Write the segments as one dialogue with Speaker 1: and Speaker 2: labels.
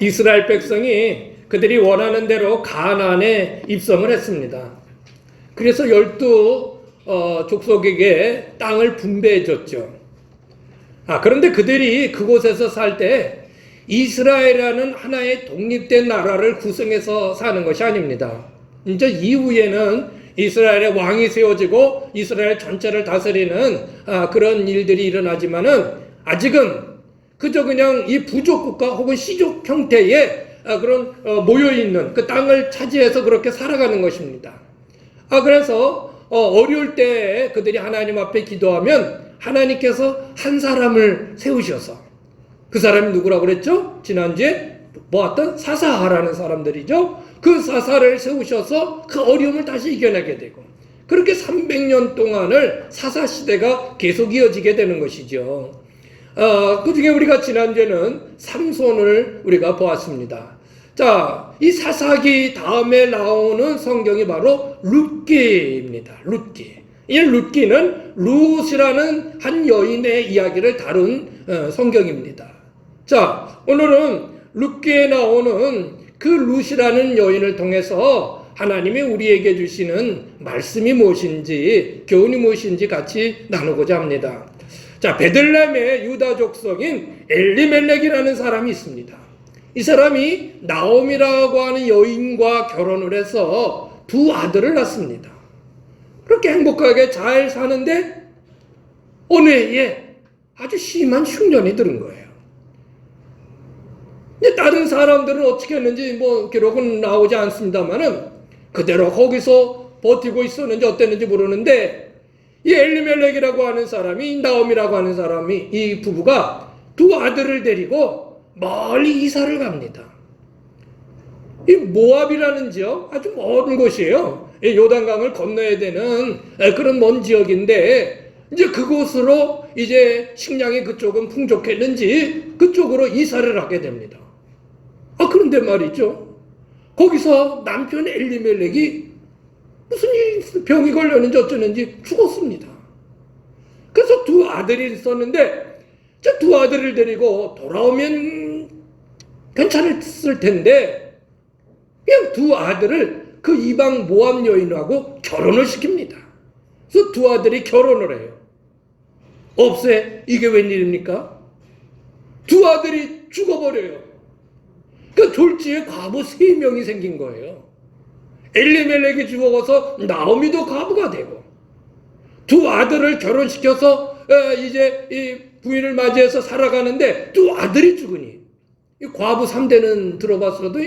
Speaker 1: 이스라엘 백성이 그들이 원하는 대로 가나안에 입성을 했습니다. 그래서 열두 어, 족속에게 땅을 분배해 줬죠. 아, 그런데 그들이 그곳에서 살 때 이스라엘이라는 하나의 독립된 나라를 구성해서 사는 것이 아닙니다. 이제 이후에는 이스라엘의 왕이 세워지고 이스라엘 전체를 다스리는 아, 그런 일들이 일어나지만은 아직은 그저 그냥 이 부족 국가 혹은 시족 형태의 아, 그런 어, 모여 있는 그 땅을 차지해서 그렇게 살아가는 것입니다. 아 그래서 어, 어려울 때 그들이 하나님 앞에 기도하면 하나님께서 한 사람을 세우셔서 그 사람이 누구라고 그랬죠? 지난주에 보았던 사사하라는 사람들이죠. 그 사사를 세우셔서 그 어려움을 다시 이겨내게 되고 그렇게 300년 동안을 사사 시대가 계속 이어지게 되는 것이죠. 어, 그 중에 우리가 지난주에는 삼손을 우리가 보았습니다. 자, 이 사사기 다음에 나오는 성경이 바로 룻기입니다. 룻기. 이 룻기는 룻이라는 한 여인의 이야기를 다룬 어, 성경입니다. 자, 오늘은 룻기에 나오는 그 룻이라는 여인을 통해서 하나님이 우리에게 주시는 말씀이 무엇인지, 교훈이 무엇인지 같이 나누고자 합니다. 자, 베들렘의 유다 족속인 엘리멜렉이라는 사람이 있습니다. 이 사람이 나옴이라고 하는 여인과 결혼을 해서 두 아들을 낳습니다. 그렇게 행복하게 잘 사는데 어느 해에 아주 심한 흉년이 들은 거예요. 근데 다른 사람들은 어떻게 했는지 뭐 기록은 나오지 않습니다만은 그대로 거기서 버티고 있었는지 어땠는지 모르는데 이 엘리멜렉이라고 하는 사람이 나옴이라고 하는 사람이 이 부부가 두 아들을 데리고 멀리 이사를 갑니다. 이 모압이라는 지역 아주 먼 곳이에요. 이 요단강을 건너야 되는 그런 먼 지역인데 이제 그곳으로 이제 식량이 그쪽은 풍족했는지 그쪽으로 이사를 하게 됩니다. 아 그런데 말이죠. 거기서 남편 엘리멜렉이 병이 걸렸는지 어쩌는지 죽었습니다. 그래서 두 아들이 있었는데 저 두 아들을 데리고 돌아오면 괜찮았을 텐데 그냥 두 아들을 그 이방 모함 여인하고 결혼을 시킵니다. 그래서 두 아들이 결혼을 해요. 없애 이게 웬일입니까? 두 아들이 죽어버려요. 그 졸지에 과부 세 명이 생긴 거예요. 엘리멜렉이 죽어서 나오미도 과부가 되고 두 아들을 결혼시켜서 어, 이제 이 부인을 맞이해서 살아가는데 두 아들이 죽으니 이 과부 3대는 들어봤어도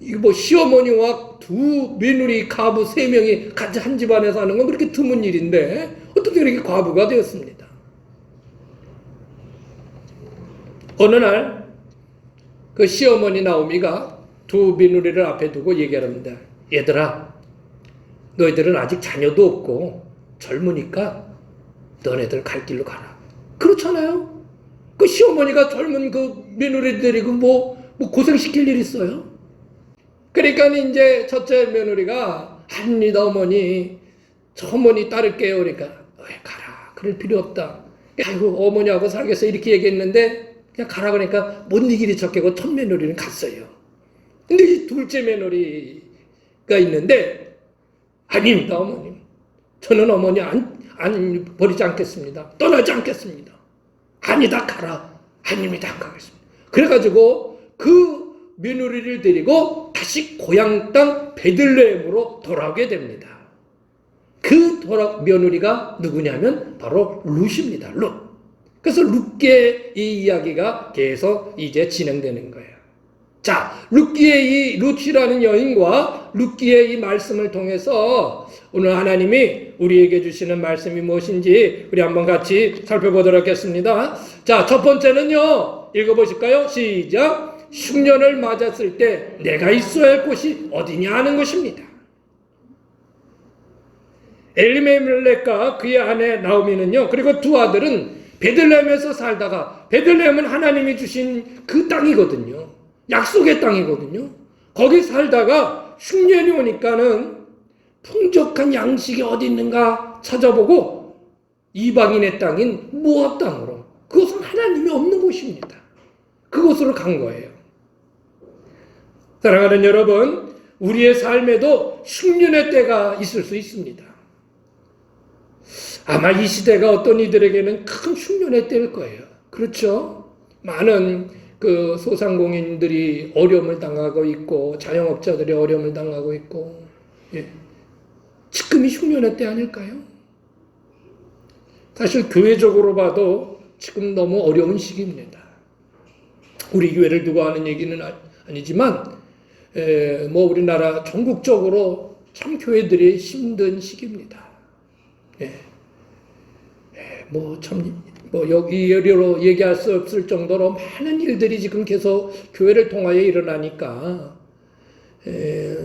Speaker 1: 이거 뭐 시어머니와 두 며느리 과부 세 명이 같이 한 집안에 사는 건 그렇게 드문 일인데 어떻게 그렇게 과부가 되었습니다. 어느 날 그 시어머니 나오미가 두 며느리를 앞에 두고 얘기합니다. 얘들아, 너희들은 아직 자녀도 없고 젊으니까 너네들 갈 길로 가라. 그렇잖아요. 그 시어머니가 젊은 그 며느리 데리고 뭐, 뭐 고생시킬 일 있어요? 그러니까 이제 첫째 며느리가 합니다 어머니 저 어머니 따를게요 그러니까 왜 가라 그럴 필요 없다 아이고 어머니하고 살겠어 이렇게 얘기했는데 그냥 가라 그러니까 못 이기리 척하고 첫 며느리는 갔어요 근데 이 둘째 며느리 가 있는데 아닙니다 어머님 저는 어머니 안, 안 버리지 않겠습니다 떠나지 않겠습니다 아니다 가라 아닙니다 안 가겠습니다 그래가지고 그 며느리를 데리고 다시 고향 땅 베들레헴으로 돌아오게 됩니다. 그 돌아, 며느리가 누구냐면 바로 룻입니다. 룻. 그래서 룻의 이 이야기가 계속 이제 진행되는 거예요. 자, 룻기의 이 룻이라는 여인과 룻기의 이 말씀을 통해서 오늘 하나님이 우리에게 주시는 말씀이 무엇인지 우리 한번 같이 살펴보도록 하겠습니다. 자, 첫 번째는요. 읽어보실까요? 시작. 흉년을 맞았을 때 내가 있어야 할 곳이 어디냐 하는 것입니다. 엘리멜렉과 그의 아내 나오미는요. 그리고 두 아들은 베들레헴에서 살다가 베들레헴은 하나님이 주신 그 땅이거든요. 약속의 땅이거든요. 거기 살다가 흉년이 오니까는 풍족한 양식이 어디 있는가 찾아보고 이방인의 땅인 모압 땅으로 그것은 하나님이 없는 곳입니다. 그곳으로 간 거예요. 사랑하는 여러분, 우리의 삶에도 흉년의 때가 있을 수 있습니다. 아마 이 시대가 어떤 이들에게는 큰 흉년의 때일 거예요. 그렇죠? 많은 그 소상공인들이 어려움을 당하고 있고 자영업자들이 어려움을 당하고 있고 예. 지금이 흉년의 때 아닐까요? 사실 교회적으로 봐도 지금 너무 어려운 시기입니다. 우리 교회를 두고 하는 얘기는 아- 아니지만 에, 뭐 우리나라 전국적으로 참 교회들이 힘든 시기입니다. 예. 뭐참 뭐 여기로 얘기할 수 없을 정도로 많은 일들이 지금 계속 교회를 통하여 일어나니까 에,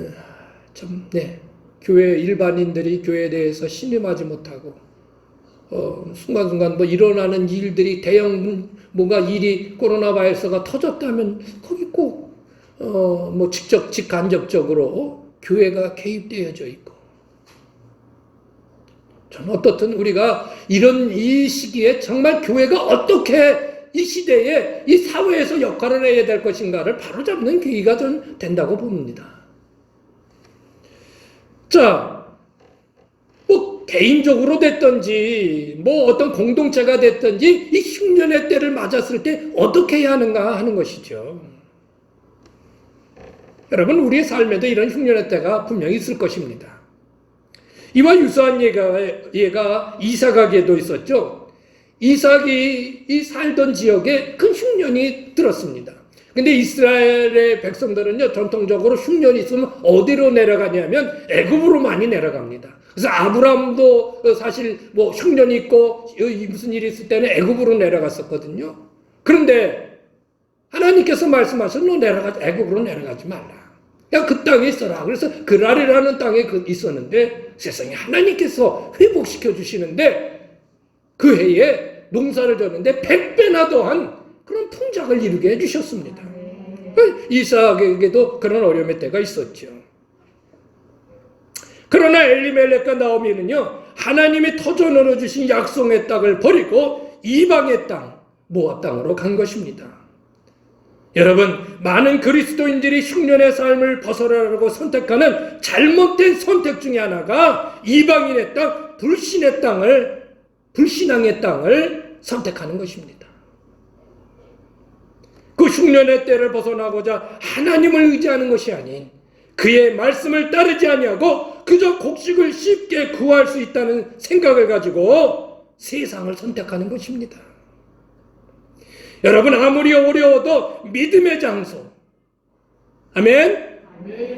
Speaker 1: 참 네. 교회 일반인들이 교회에 대해서 신임하지 못하고 어, 순간순간 뭐 일어나는 일들이 대형 뭔가 일이 코로나 바이러스가 터졌다면 거기 꼭 어, 뭐 직접 직간접적으로 교회가 개입되어져 있고 저는 어떻든 우리가 이런 이 시기에 정말 교회가 어떻게 이 시대에 이 사회에서 역할을 해야 될 것인가를 바로잡는 계기가 좀 된다고 봅니다. 자, 뭐 개인적으로 됐든지 뭐 어떤 공동체가 됐든지 이 흉년의 때를 맞았을 때 어떻게 해야 하는가 하는 것이죠. 여러분 우리의 삶에도 이런 흉년의 때가 분명히 있을 것입니다. 이와 유사한 예가, 예가 이삭에게도 있었죠. 이삭이 이 살던 지역에 큰 흉년이 들었습니다. 근데 이스라엘의 백성들은요 전통적으로 흉년이 있으면 어디로 내려가냐면 애굽으로 많이 내려갑니다. 그래서 아브라함도 사실 뭐 흉년이 있고 무슨 일이 있을 때는 애굽으로 내려갔었거든요. 그런데 하나님께서 말씀하신 너 내려가 애굽으로 내려가지 말라. 야 그 땅에 있어라. 그래서 그랄이라는 땅에 그 있었는데 세상에 하나님께서 회복시켜 주시는데 그 해에 농사를 졌는데 백배나 더한 그런 풍작을 이루게 해주셨습니다. 이삭에게도 그런 어려움의 때가 있었죠. 그러나 엘리멜렉과 나오미는요 하나님이 터져 넣어 주신 약속의 땅을 버리고 이방의 땅 모압 땅으로 간 것입니다. 여러분 많은 그리스도인들이 흉년의 삶을 벗어나려고 선택하는 잘못된 선택 중에 하나가 이방인의 땅, 불신의 땅을 불신앙의 땅을 선택하는 것입니다. 그 흉년의 때를 벗어나고자 하나님을 의지하는 것이 아닌 그의 말씀을 따르지 아니하고 그저 곡식을 쉽게 구할 수 있다는 생각을 가지고 세상을 선택하는 것입니다. 여러분 아무리 어려워도 믿음의 장소 아멘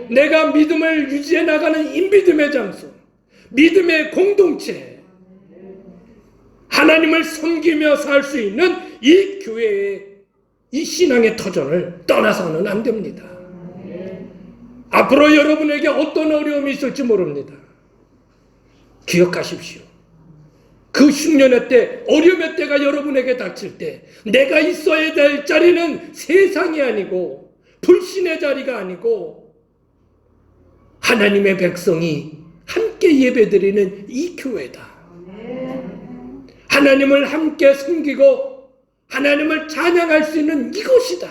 Speaker 1: 내가 믿음을 유지해 나가는 인믿음의 장소 믿음의 공동체 하나님을 섬기며 살 수 있는 이 교회의 이 신앙의 터전을 떠나서는 안 됩니다. 앞으로 여러분에게 어떤 어려움이 있을지 모릅니다. 기억하십시오. 그 흉년의 때, 어려움의 때가 여러분에게 닥칠 때, 내가 있어야 될 자리는 세상이 아니고, 불신의 자리가 아니고, 하나님의 백성이 함께 예배드리는 이 교회다. 하나님을 함께 섬기고, 하나님을 찬양할 수 있는 이곳이다.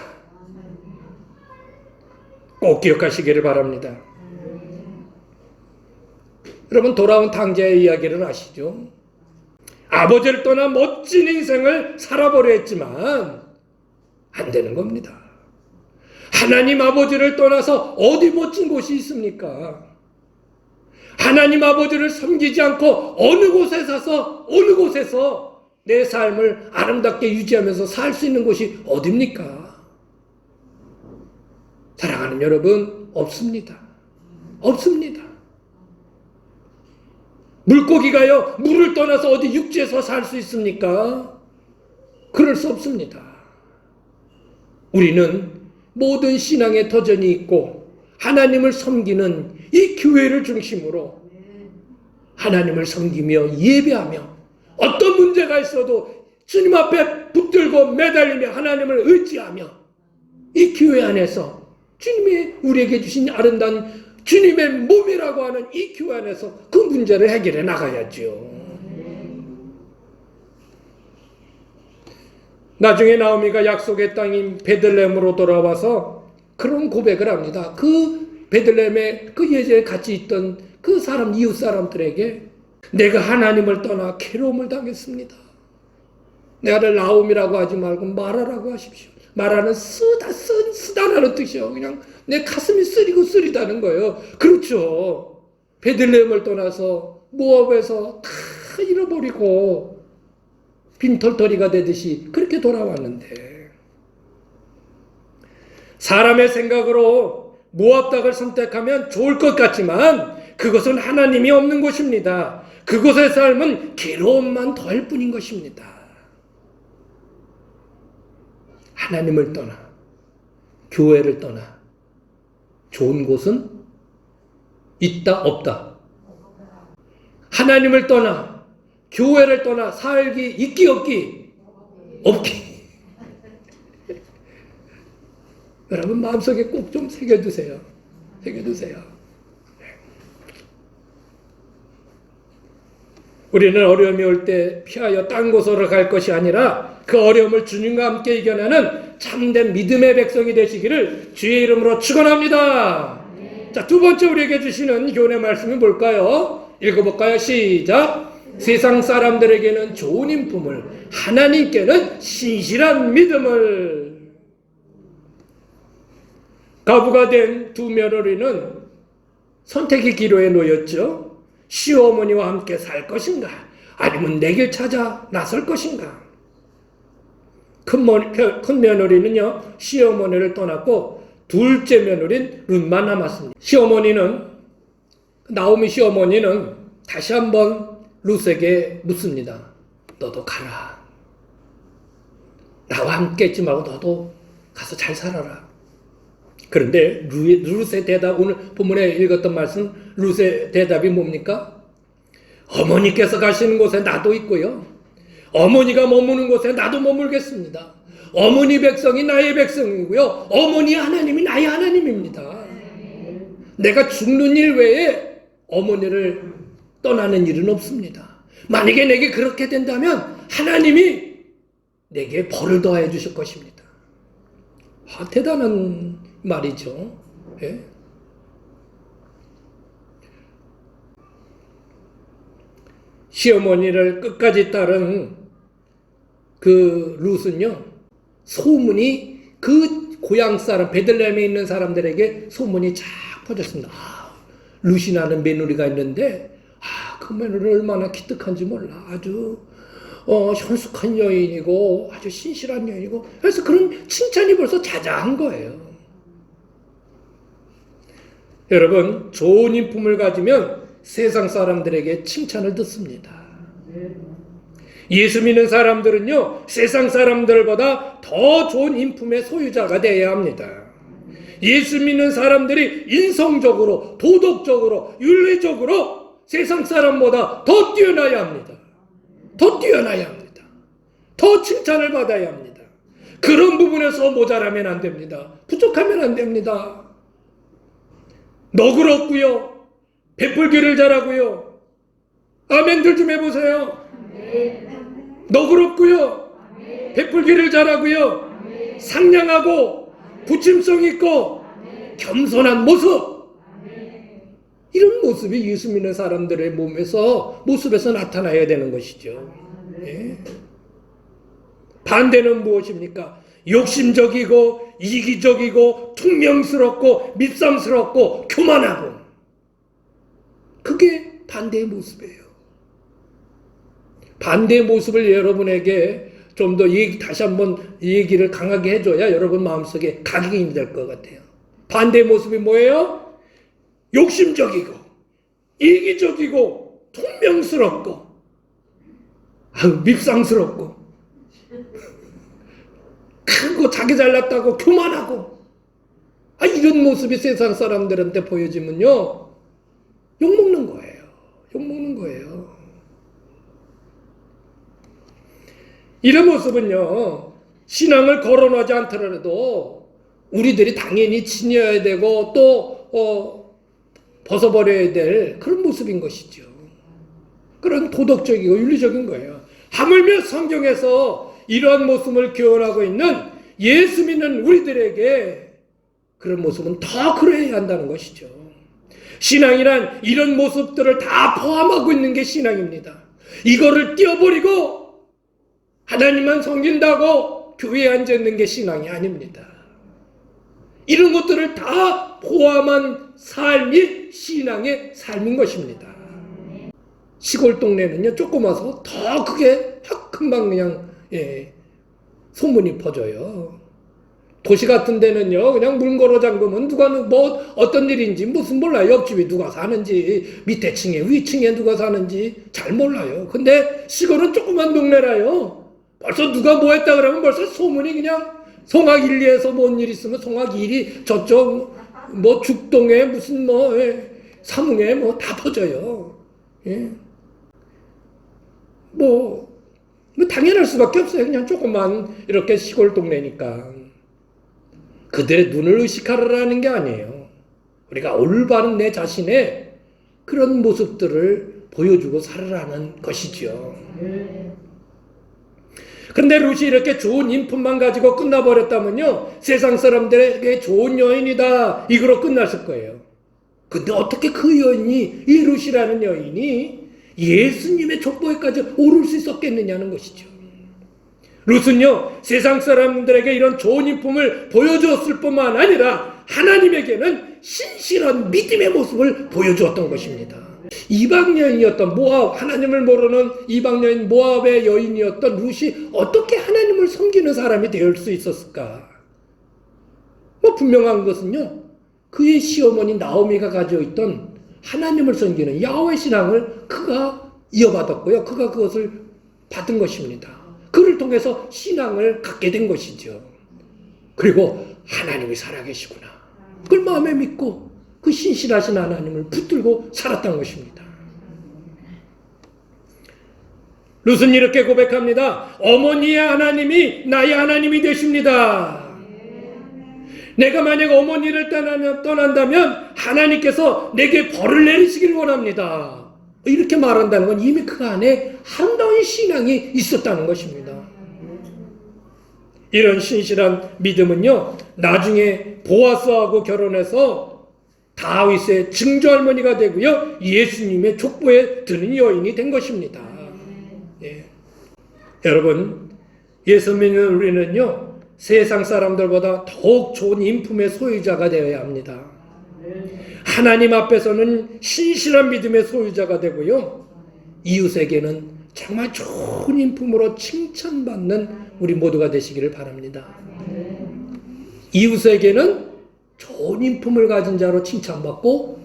Speaker 1: 꼭 기억하시기를 바랍니다. 여러분, 돌아온 탕자의 이야기를 아시죠? 아버지를 떠나 멋진 인생을 살아보려 했지만 안 되는 겁니다. 하나님 아버지를 떠나서 어디 멋진 곳이 있습니까? 하나님 아버지를 섬기지 않고 어느 곳에 사서 어느 곳에서 내 삶을 아름답게 유지하면서 살 수 있는 곳이 어딥니까? 사랑하는 여러분 없습니다. 없습니다. 물고기가요, 물을 떠나서 어디 육지에서 살 수 있습니까? 그럴 수 없습니다. 우리는 모든 신앙의 터전이 있고, 하나님을 섬기는 이 교회를 중심으로 하나님을 섬기며 예배하며 어떤 문제가 있어도 주님 앞에 붙들고 매달리며 하나님을 의지하며 이 교회 안에서 주님이 우리에게 주신 아름다운 주님의 몸이라고 하는 이 교회 안에서 그 문제를 해결해 나가야죠. 나중에 나오미가 약속의 땅인 베들레헴으로 돌아와서 그런 고백을 합니다. 그 베들레헴에 그 예전에 같이 있던 그 사람 이웃 사람들에게 내가 하나님을 떠나 괴로움을 당했습니다. 내가를 나옴이라고 하지 말고 마라라고 하십시오. 마라는 쓰다 쓴 쓰다라는 뜻이요. 그냥 내 가슴이 쓰리고 쓰리다는 거예요. 그렇죠. 베들레헴을 떠나서 모압에서 다 잃어버리고 빈털터리가 되듯이 그렇게 돌아왔는데 사람의 생각으로 모압 땅을 선택하면 좋을 것 같지만 그것은 하나님이 없는 곳입니다. 그곳의 삶은 괴로움만 더할 뿐인 것입니다. 하나님을 떠나 교회를 떠나 좋은 곳은 있다 없다. 하나님을 떠나 교회를 떠나 살기 있기 없기 없기. 여러분 마음속에 꼭 좀 새겨두세요. 새겨두세요. 우리는 어려움이 올 때 피하여 딴 곳으로 갈 것이 아니라 그 어려움을 주님과 함께 이겨내는 참된 믿음의 백성이 되시기를 주의 이름으로 축원합니다. 자, 두 번째 우리에게 주시는 교훈의 말씀이 뭘까요? 읽어볼까요? 시작. 세상 사람들에게는 좋은 인품을, 하나님께는 신실한 믿음을. 가부가 된 두 며느리는 선택의 기로에 놓였죠. 시어머니와 함께 살 것인가? 아니면 내 길 찾아 나설 것인가? 큰, 머, 큰 며느리는요, 시어머니를 떠났고, 둘째 며느리는 룻만 남았습니다. 시어머니는, 나오미 시어머니는 다시 한번 룻에게 묻습니다. 너도 가라. 나와 함께 있지 말고 너도 가서 잘 살아라. 그런데 루- 룻의 대답, 오늘 본문에 읽었던 말씀, 룻의 대답이 뭡니까? 어머니께서 가시는 곳에 나도 있고요. 어머니가 머무는 곳에 나도 머물겠습니다. 어머니 백성이 나의 백성이고요. 어머니 하나님이 나의 하나님입니다. 내가 죽는 일 외에 어머니를 떠나는 일은 없습니다. 만약에 내게 그렇게 된다면 하나님이 내게 벌을 더해 주실 것입니다. 아, 대단한 말이죠. 예? 시어머니를 끝까지 따른 그 룻은요, 소문이 그 고향 사람, 베들레헴에 있는 사람들에게 소문이 쫙 퍼졌습니다. 아, 룻이라는 며느리가 있는데, 아, 그 며느리 얼마나 기특한지 몰라. 아주, 어, 현숙한 여인이고, 아주 신실한 여인이고, 그래서 그런 칭찬이 벌써 자자한 거예요. 여러분, 좋은 인품을 가지면 세상 사람들에게 칭찬을 듣습니다. 예수 믿는 사람들은요, 세상 사람들보다 더 좋은 인품의 소유자가 되어야 합니다. 예수 믿는 사람들이 인성적으로, 도덕적으로, 윤리적으로 세상 사람보다 더 뛰어나야 합니다. 더 뛰어나야 합니다. 더 칭찬을 받아야 합니다. 그런 부분에서 모자라면 안 됩니다. 부족하면 안 됩니다. 너그럽고요. 베풀기를 잘하고요. 아멘들 좀 해보세요. 너그럽고요. 베풀기를 잘하고요. 상냥하고 부침성 있고 겸손한 모습. 이런 모습이 예수 믿는 사람들의 몸에서 모습에서 나타나야 되는 것이죠. 예. 반대는 무엇입니까? 욕심적이고 이기적이고 퉁명스럽고 밉상스럽고 교만하고 그게 반대의 모습이에요. 반대의 모습을 여러분에게 좀 더 다시 한번 얘기를 강하게 해줘야 여러분 마음속에 각인이 될 것 같아요. 반대의 모습이 뭐예요? 욕심적이고 이기적이고 퉁명스럽고 아유 밉상스럽고 크고 자기 잘났다고 교만하고 아 이런 모습이 세상 사람들한테 보여지면요 욕먹는 거예요. 욕먹는 거예요. 이런 모습은요 신앙을 거론하지 않더라도 우리들이 당연히 지녀야 되고 또 어, 벗어버려야 될 그런 모습인 것이죠. 그런 도덕적이고 윤리적인 거예요. 하물며 성경에서 이러한 모습을 교훈하고 있는 예수 믿는 우리들에게 그런 모습은 더 그래야 한다는 것이죠. 신앙이란 이런 모습들을 다 포함하고 있는 게 신앙입니다. 이거를 띄워버리고 하나님만 섬긴다고 교회에 앉아 있는 게 신앙이 아닙니다. 이런 것들을 다 포함한 삶이 신앙의 삶인 것입니다. 시골 동네는요 조그마서 더 크게 확 금방 그냥 예, 소문이 퍼져요. 도시 같은 데는요 그냥 문 걸어 잠그면 누가 뭐 어떤 일인지 무슨 몰라요 옆집에 누가 사는지 밑에 층에 위층에 누가 사는지 잘 몰라요. 근데 시골은 조그만 동네라요. 벌써 누가 뭐 했다 그러면 벌써 소문이 그냥 송악 1, 2에서 뭔 일 있으면 송악 1이 저쪽 뭐 죽동에 무슨 뭐 예, 사뭉에 뭐 다 퍼져요. 예. 뭐, 뭐 당연할 수밖에 없어요. 그냥 조금만 이렇게 시골 동네니까. 그들의 눈을 의식하라는 게 아니에요. 우리가 올바른 내 자신의 그런 모습들을 보여주고 살아라는 것이죠. 근데 루시 이렇게 좋은 인품만 가지고 끝나버렸다면요. 세상 사람들에게 좋은 여인이다. 이거로 끝났을 거예요. 근데 어떻게 그 여인이, 이 루시라는 여인이 예수님의 족보에까지 오를 수 있었겠느냐는 것이죠. 룻은요, 세상 사람들에게 이런 좋은 인품을 보여주었을 뿐만 아니라 하나님에게는 신실한 믿음의 모습을 보여주었던 것입니다. 이방 여인이었던 모압, 하나님을 모르는 이방 여인 모압의 여인이었던 룻이 어떻게 하나님을 섬기는 사람이 될 수 있었을까? 뭐 분명한 것은요, 그의 시어머니 나오미가 가지고 있던 하나님을 섬기는 야훼 신앙을 그가 이어받았고요. 그가 그것을 받은 것입니다. 그를 통해서 신앙을 갖게 된 것이죠. 그리고 하나님이 살아계시구나. 그걸 마음에 믿고 그 신실하신 하나님을 붙들고 살았던 것입니다. 룻은 이렇게 고백합니다. 어머니의 하나님이 나의 하나님이 되십니다. 내가 만약 어머니를 떠난다면 하나님께서 내게 벌을 내리시길 원합니다. 이렇게 말한다는 건 이미 그 안에 한다운 신앙이 있었다는 것입니다. 이런 신실한 믿음은요, 나중에 보아스하고 결혼해서 다윗의 증조 할머니가 되고요, 예수님의 족보에 드는 여인이 된 것입니다. 예. 여러분, 예수 믿는 우리는요, 세상 사람들보다 더욱 좋은 인품의 소유자가 되어야 합니다. 하나님 앞에서는 신실한 믿음의 소유자가 되고요. 이웃에게는 정말 좋은 인품으로 칭찬받는 우리 모두가 되시기를 바랍니다. 이웃에게는 좋은 인품을 가진 자로 칭찬받고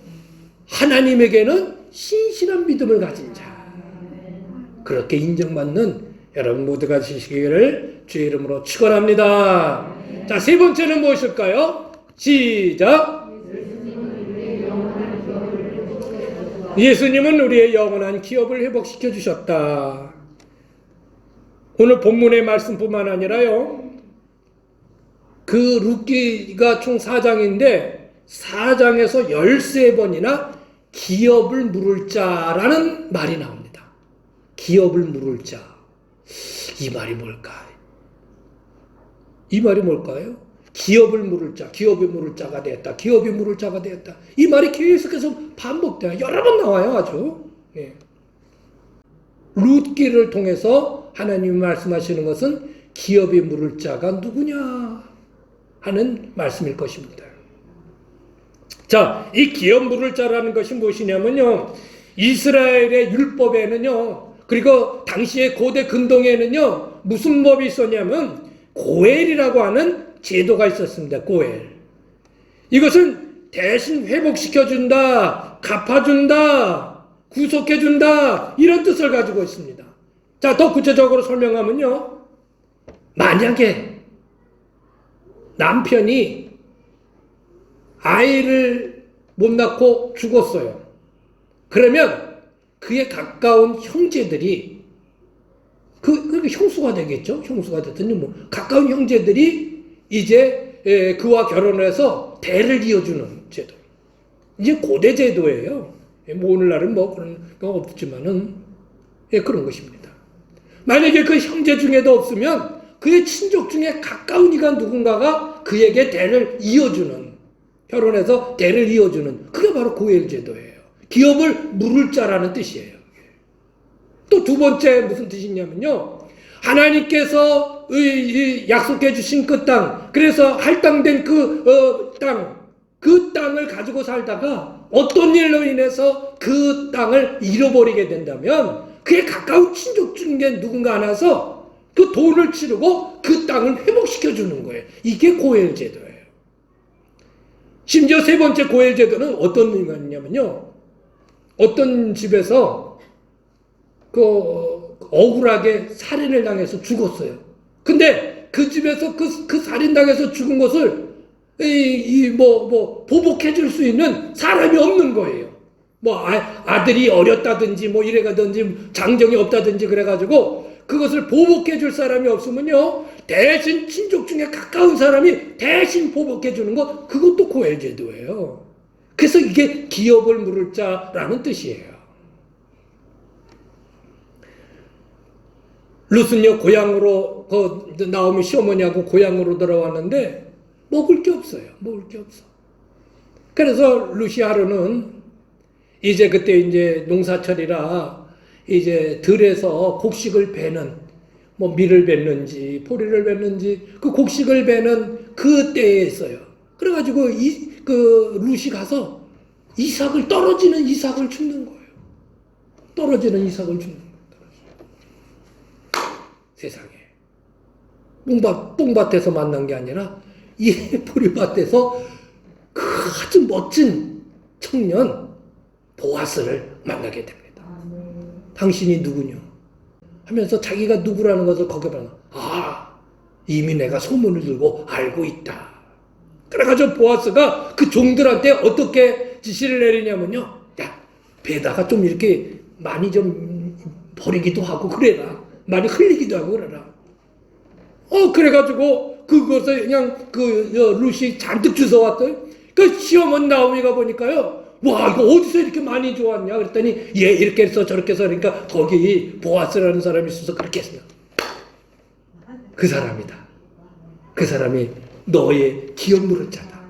Speaker 1: 하나님에게는 신실한 믿음을 가진 자. 그렇게 인정받는 여러분 모두가 되시기를 주의 이름으로 축원합니다. 자, 세 번째는 무엇일까요? 시작. 예수님은 우리의 영원한 기업을 회복시켜 주셨다. 오늘 본문의 말씀뿐만 아니라요. 그 룻기가 총 4장인데 4장에서 13번이나 기업을 물을 자라는 말이 나옵니다. 기업을 물을 자. 이 말이 뭘까? 이 말이 뭘까요? 기업을 물을 자, 기업이 물을 자가 되었다. 기업이 물을 자가 되었다. 이 말이 계속해서 반복돼요. 여러 번 나와요, 아주. 예. 룻기를 통해서 하나님이 말씀하시는 것은 기업이 물을 자가 누구냐 하는 말씀일 것입니다. 자, 이 기업 물을 자라는 것이 무엇이냐면요. 이스라엘의 율법에는요. 그리고 당시의 고대 근동에는요. 무슨 법이 있었냐면 고엘이라고 하는 제도가 있었습니다. 고엘. 이것은 대신 회복시켜준다, 갚아준다, 구속해준다, 이런 뜻을 가지고 있습니다. 자, 더 구체적으로 설명하면요. 만약에 남편이 아이를 못 낳고 죽었어요. 그러면 그에 가까운 형제들이 그, 그 형수가 되겠죠. 형수가 됐든지 뭐 가까운 형제들이 이제 에, 그와 결혼을 해서 대를 이어주는 제도. 이제 고대 제도예요. 예, 뭐 오늘날은 뭐 그런 거 없지만은 예, 그런 것입니다. 만약에 그 형제 중에도 없으면 그의 친족 중에 가까운 이가 누군가가 그에게 대를 이어주는 결혼해서 대를 이어주는 그게 바로 고엘제도예요. 기업을 물을 자라는 뜻이에요. 또 두 번째 무슨 뜻이냐면요. 하나님께서 약속해 주신 그 땅, 그래서 할당된 그 어, 땅, 그 땅을 가지고 살다가 어떤 일로 인해서 그 땅을 잃어버리게 된다면 그에 가까운 친족 중에 누군가 하나서 그 돈을 치르고 그 땅을 회복시켜 주는 거예요. 이게 고엘 제도예요. 심지어 세 번째 고엘 제도는 어떤 의미가 있냐면요. 어떤 집에서 그 억울하게 살인을 당해서 죽었어요. 근데 그 집에서 그, 그 살인당해서 죽은 것을 이, 이, 뭐, 뭐, 보복해 줄 수 있는 사람이 없는 거예요. 뭐, 아, 아들이 어렸다든지, 뭐, 이래가든지, 장정이 없다든지, 그래가지고, 그것을 보복해 줄 사람이 없으면요, 대신 친족 중에 가까운 사람이 대신 보복해 주는 것, 그것도 고엘제도예요. 그래서 이게 기업을 물을 자라는 뜻이에요. 루스는요 고향으로 그 나오미 시어머니하고 고향으로 들어왔는데 먹을 게 없어요. 먹을 게 없어. 그래서 루시하르는 이제 그때 이제 농사철이라 이제 들에서 곡식을 베는 뭐 밀을 뱉는지 포리를 뱉는지 그 곡식을 베는 그 때에 있어요. 그래가지고 이 그 루시 가서 이삭을 떨어지는 이삭을 줍는 거예요. 떨어지는 이삭을 줍는 거예요. 세상에. 뽕밭, 뽕밭에서 만난 게 아니라 이 보리밭에서 그 아주 멋진 청년 보아스를 만나게 됩니다. 당신이 누구냐? 하면서 자기가 누구라는 것을 거기에 봐 아, 이미 내가 소문을 들고 알고 있다. 그래가지고 보아스가 그 종들한테 어떻게 지시를 내리냐면요. 야, 배다가 좀 이렇게 많이 좀 버리기도 하고 그래라. 많이 흘리기도 하고 그래라. 어, 그래가지고 그것을 그냥 그 어, 루시 잔뜩 주워왔더니 그 시어머니 나오미가 보니까요. 와, 이거 어디서 이렇게 많이 좋았냐? 그랬더니 얘 이렇게 해서 저렇게 해서 그러니까 거기 보아스라는 사람이 있어서 그렇게 했어요. 그 사람이다. 그 사람이 너의 기업 무릇자다.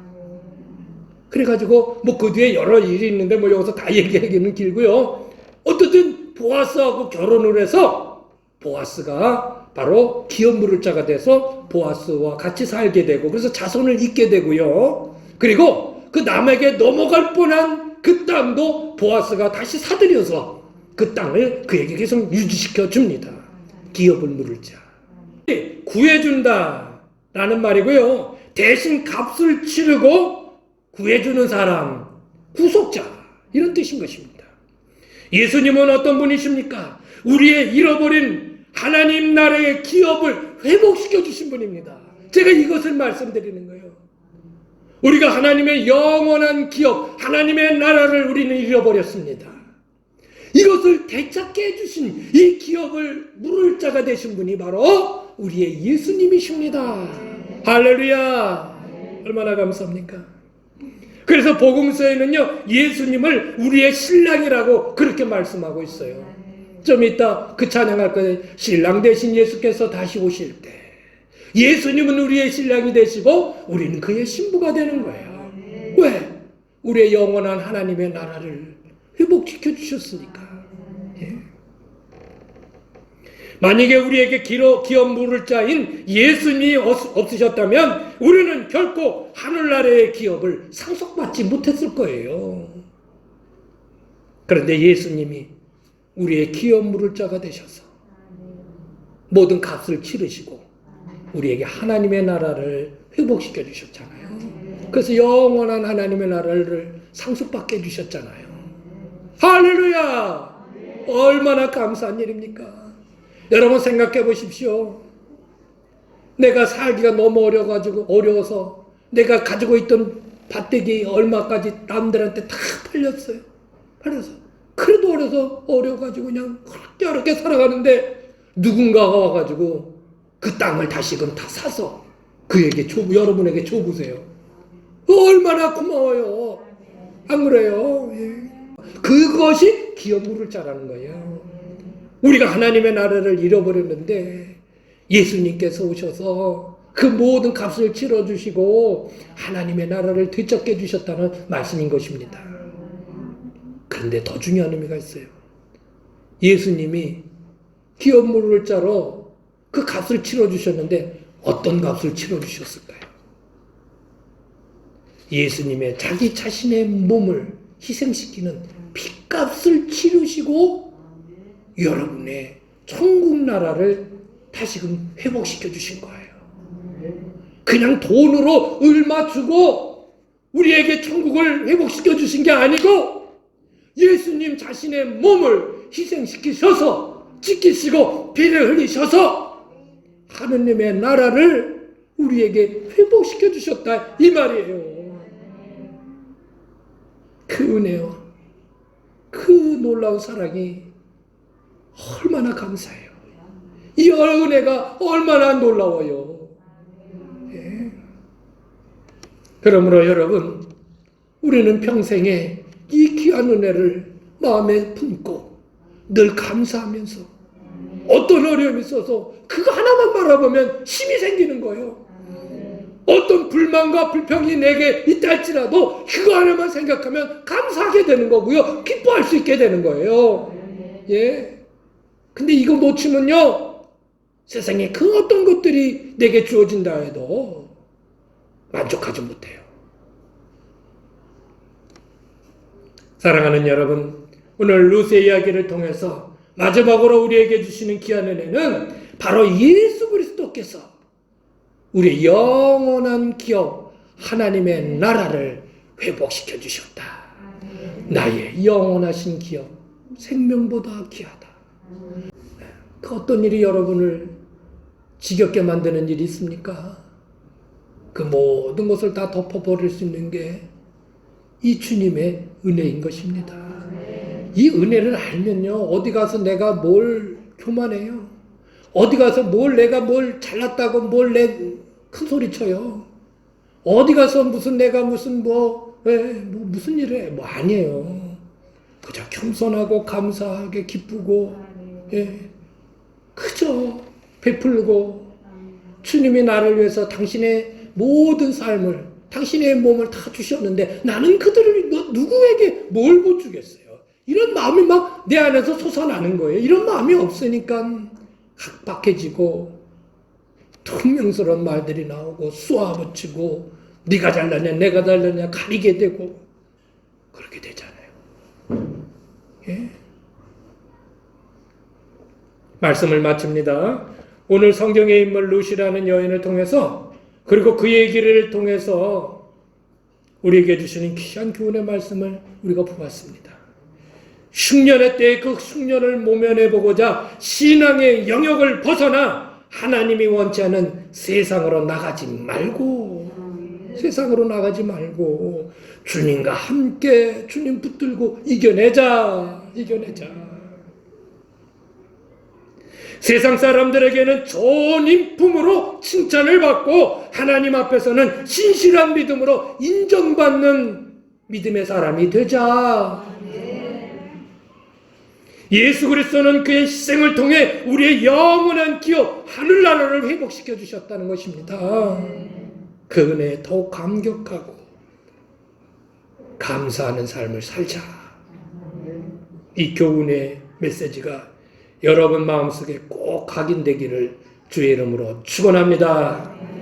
Speaker 1: 그래가지고 뭐 그 뒤에 여러 일이 있는데 뭐 여기서 다 얘기하기는 길고요. 어쨌든 보아스하고 결혼을 해서 보아스가 바로 기업 무릇자가 돼서 보아스와 같이 살게 되고 그래서 자손을 잇게 되고요. 그리고 그 남에게 넘어갈 뻔한 그 땅도 보아스가 다시 사들여서 그 땅을 그에게 계속 유지시켜 줍니다. 기업을 물을 자. 구해준다 라는 말이고요. 대신 값을 치르고 구해주는 사람, 구속자 이런 뜻인 것입니다. 예수님은 어떤 분이십니까? 우리의 잃어버린 하나님 나라의 기업을 회복시켜 주신 분입니다. 제가 이것을 말씀드리는 거예요. 우리가 하나님의 영원한 기업, 하나님의 나라를 우리는 잃어버렸습니다. 이것을 되찾게 해주신 이 기업을 물을 자가 되신 분이 바로 우리의 예수님이십니다. 할렐루야! 얼마나 감사합니까? 그래서 복음서에는요, 예수님을 우리의 신랑이라고 그렇게 말씀하고 있어요. 좀 이따 그 찬양할 거예요. 신랑 대신 예수께서 다시 오실 때. 예수님은 우리의 신랑이 되시고, 우리는 그의 신부가 되는 거예요. 왜? 우리의 영원한 하나님의 나라를 회복시켜 주셨으니까. 예. 만약에 우리에게 기업 물을 자인 예수님이 없- 없으셨다면 우리는 결코 하늘나라의 기업을 상속받지 못했을 거예요. 그런데 예수님이 우리의 기업 물을 자가 되셔서 모든 값을 치르시고 우리에게 하나님의 나라를 회복시켜 주셨잖아요. 그래서 영원한 하나님의 나라를 상속받게 해주셨잖아요. 할렐루야! 얼마나 감사한 일입니까? 여러분 생각해 보십시오. 내가 살기가 너무 어려가지고 어려워서 내가 가지고 있던 밭대기 얼마까지 남들한테 다 팔렸어요. 팔려서 그래도 어려서 어려가지고 그냥 그렇게 어렵게 살아가는데 누군가가 와가지고 그 땅을 다시금 다 사서 그에게 줘 여러분에게 줘보세요. 얼마나 고마워요. 안 그래요? 예. 그것이 기업 물을 자라는 거예요. 우리가 하나님의 나라를 잃어버렸는데 예수님께서 오셔서 그 모든 값을 치러주시고 하나님의 나라를 되찾게 해주셨다는 말씀인 것입니다. 그런데 더 중요한 의미가 있어요. 예수님이 기업 물을 자로 그 값을 치러주셨는데 어떤 값을 치러주셨을까요? 예수님의 자기 자신의 몸을 희생시키는 핏값을 치르시고 여러분의 천국 나라를 다시금 회복시켜 주신 거예요. 그냥 돈으로 얼마 주고 우리에게 천국을 회복시켜 주신 게 아니고 예수님 자신의 몸을 희생시키셔서 지키시고 피를 흘리셔서 하느님의 나라를 우리에게 회복시켜 주셨다 이 말이에요. 그 은혜요. 그 놀라운 사랑이 얼마나 감사해요. 이 은혜가 얼마나 놀라워요. 예. 그러므로 여러분, 우리는 평생에 이 귀한 은혜를 마음에 품고 늘 감사하면서 어떤 어려움이 있어서 그거 하나만 바라보면 힘이 생기는 거예요. 어떤 불만과 불평이 내게 있다 할지라도 그거 하나만 생각하면 감사하게 되는 거고요. 기뻐할 수 있게 되는 거예요. 예. 근데 이거 놓치면요. 세상에 그 어떤 것들이 내게 주어진다 해도 만족하지 못해요. 사랑하는 여러분, 오늘 루세 이야기를 통해서 마지막으로 우리에게 주시는 귀한 은혜는 바로 예수 그리스도께서 우리의 영원한 기업 하나님의 나라를 회복시켜 주셨다. 나의 영원하신 기업 생명보다 귀하다. 그 어떤 일이 여러분을 지겹게 만드는 일이 있습니까? 그 모든 것을 다 덮어버릴 수 있는 게 이 주님의 은혜인 것입니다. 이 은혜를 알면요, 어디 가서 내가 뭘 교만해요? 어디 가서 뭘 내가 뭘 잘났다고 뭘 내 큰 소리 쳐요? 어디 가서 무슨 내가 무슨 뭐, 예, 뭐 무슨 일을 해? 뭐 아니에요. 그저 겸손하고 감사하게 기쁘고, 예, 그저 베풀고, 주님이 나를 위해서 당신의 모든 삶을, 당신의 몸을 다 주셨는데 나는 그들을 뭐 누구에게 뭘 보주겠어요? 이런 마음이 막 내 안에서 솟아나는 거예요. 이런 마음이 없으니까 각박해지고 퉁명스러운 말들이 나오고 쏘아붙이고 네가 잘났냐 내가 잘났냐 가리게 되고 그렇게 되잖아요. 예. 말씀을 마칩니다. 오늘 성경의 인물 루시라는 여인을 통해서 그리고 그 얘기를 통해서 우리에게 주시는 귀한 교훈의 말씀을 우리가 보았습니다. 흉년의 때에 그 흉년을 모면해 보고자 신앙의 영역을 벗어나 하나님이 원치 않은 세상으로 나가지 말고 세상으로 나가지 말고 주님과 함께 주님 붙들고 이겨내자 이겨내자 세상 사람들에게는 좋은 인품으로 칭찬을 받고 하나님 앞에서는 신실한 믿음으로 인정받는 믿음의 사람이 되자. 예수 그리스도는 그의 희생을 통해 우리의 영원한 기업 하늘나라를 회복시켜 주셨다는 것입니다. 그 은혜에 더욱 감격하고 감사하는 삶을 살자. 이 교훈의 메시지가 여러분 마음속에 꼭 각인되기를 주의 이름으로 축원합니다.